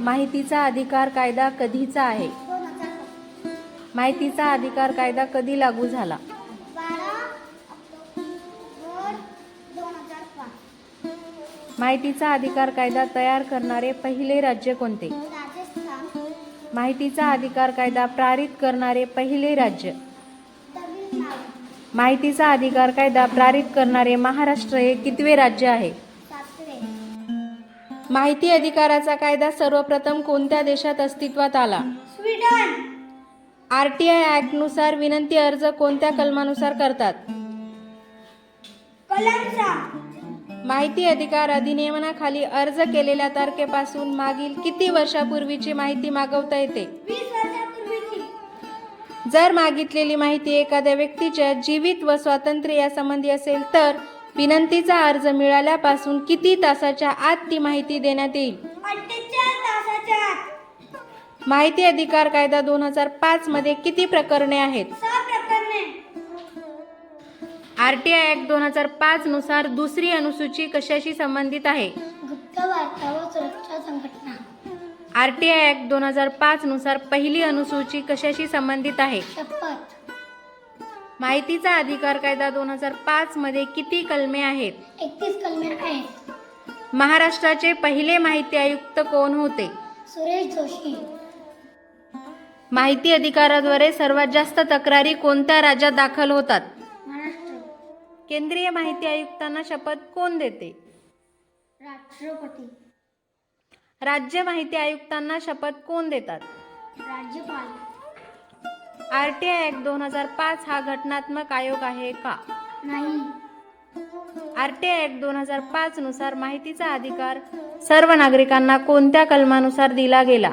माहितीचा अधिकार कायदा कधीचा आहे? माहितीचा अधिकार कायदा कधी लागू झाला? माहितीचा अधिकार कायदा तयार करणारे पहिले राज्य कोणते? माहितीचा अधिकार कायदा पारित करणारे पहिले राज्य? माहितीचा अधिकार कायदा पारित करणारे महाराष्ट्र हे कितवे राज्य आहे? माहिती अधिकाराचा कायदा सर्वप्रथम कोणत्या देशात अस्तित्वात आला? स्वीडन. आर टी आय ॲक्टनुसार विनंती अर्ज कोणत्या कलमानुसार करतात? माहिती अधिकार अधिनियमनाखाली अर्ज केलेल्या तारखेपासून मागील किती वर्षापूर्वीची माहिती मागवता येते? जर मागितलेली माहिती एखाद्या व्यक्तीच्या जीवित व स्वातंत्र्य यासंबंधी असेल तर विनंतीचा अर्ज मिळाल्यापासून किती तासाच्या आत ती माहिती देण्यात येईल? माहिती अधिकार कायदा दोन हजार पाच मध्ये किती प्रकरणे आहेत? आर टी आय ॲक्ट दोन हजार पाच नुसार दुसरी अनुसूची कशाशी संबंधित आहे? गुप्त वार्ता व सुरक्षा संघटना. आर टी आय ॲक्ट दोन हजार पाच नुसार पहिली अनुसूची कशाशी संबंधित आहे? शपथ. माहितीचा अधिकार कायदा दोन हजार पाच मध्ये किती कलमे आहेत? एकतीस कलमे आहेत. महाराष्ट्राचे पहिले माहिती आयुक्त कोण होते? सुरेश जोशी. माहिती अधिकाराद्वारे सर्वात जास्त तक्रारी कोणत्या राज्यात दाखल होतात? महाराष्ट्र. केंद्रीय माहिती आयुक्तांना शपथ कोण देते? राष्ट्रपती. राज्य माहिती आयुक्तांना शपथ कोण देतात? राज्यपाल. आर टी आय ॲक्ट दोन हजार पाच हा घटनात्मक आयोग आहे का? नाही. आर टी आय ॲक्ट दोन हजार पाच नुसार माहितीचा अधिकार सर्व नागरिकांना कोणत्या कलमानुसार दिला गेला?